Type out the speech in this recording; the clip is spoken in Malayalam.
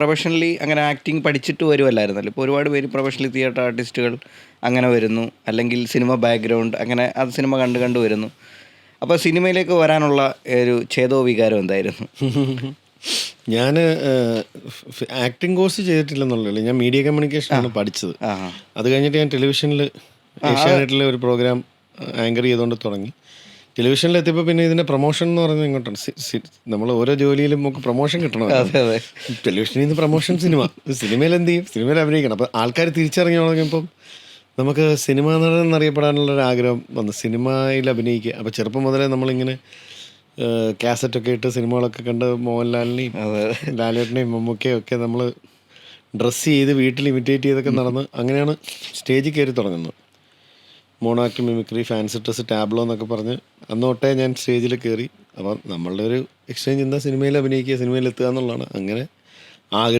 പ്രൊഫഷണലി അങ്ങനെ ആക്ടിങ് പഠിച്ചിട്ട് വരുമല്ലായിരുന്നല്ലോ ഇപ്പോൾ ഒരുപാട് പേര് പ്രൊഫഷണലി തിയേറ്റർ ആർട്ടിസ്റ്റുകൾ അങ്ങനെ വരുന്നു. അല്ലെങ്കിൽ സിനിമ ബാക്ക്ഗ്രൗണ്ട് അങ്ങനെ അത് സിനിമ കണ്ട് കണ്ട് വരുന്നു. അപ്പോൾ സിനിമയിലേക്ക് വരാനുള്ള ഒരു ഛേദോ വികാരം എന്തായിരുന്നു ഞാൻ ആക്ടിങ് കോഴ്സ് ചെയ്തിട്ടില്ലെന്നുള്ളൂ ഞാൻ മീഡിയ കമ്മ്യൂണിക്കേഷൻ ആണ് പഠിച്ചത്. അത് കഴിഞ്ഞിട്ട് ഞാൻ ടെലിവിഷനിൽ ഏഷ്യാനെറ്റിലെ ഒരു പ്രോഗ്രാം ആങ്കർ ചെയ്തുകൊണ്ട് തുടങ്ങി. ടെലിവിഷനിൽ എത്തിയപ്പോൾ പിന്നെ ഇതിന്റെ പ്രൊമോഷൻ എന്ന് പറയുന്നത് ഇങ്ങോട്ടാണ് നമ്മൾ ഓരോ ജോലിയിലും നമുക്ക് പ്രൊമോഷൻ കിട്ടണം. അതെ അതെ. ടെലിവിഷനിൽ നിന്ന് പ്രൊമോഷൻ സിനിമ. സിനിമയിൽ എന്ത് ചെയ്യും? സിനിമയിൽ അഭിനയിക്കണം. അപ്പോൾ ആൾക്കാർ തിരിച്ചറിഞ്ഞു തുടങ്ങിയപ്പം നമുക്ക് സിനിമ നടൻ എന്നറിയപ്പെടാനുള്ള ഒരു ആഗ്രഹം വന്നു. സിനിമയിൽ അഭിനയിക്കുക. അപ്പോൾ ചെറുപ്പം മുതലേ നമ്മളിങ്ങനെ കാസറ്റൊക്കെ ഇട്ട് സിനിമകളൊക്കെ കണ്ട് മോഹൻലാലിനെയും ലാലേട്ടനെയും മമ്മൂക്കയും ഒക്കെ നമ്മൾ ഡ്രസ്സ് ചെയ്ത് വീട്ടിൽ ഇമിറ്റേറ്റ് ചെയ്തൊക്കെ നടന്ന് അങ്ങനെയാണ് സ്റ്റേജിൽ കയറി തുടങ്ങുന്നത്. Mono act mimicry fancy dress tableau എന്നൊക്കെ പറഞ്ഞ് അന്നോട്ടേ ഞാൻ സ്റ്റേജിൽ കയറി അപ്പം നമ്മളുടെ ഒരു എക്സ്ചേഞ്ച് എന്താ? സിനിമയിൽ അഭിനയിക്കുക സിനിമയിൽ എത്തുക എന്നുള്ളതാണ്. അങ്ങനെ ആഗ്രഹം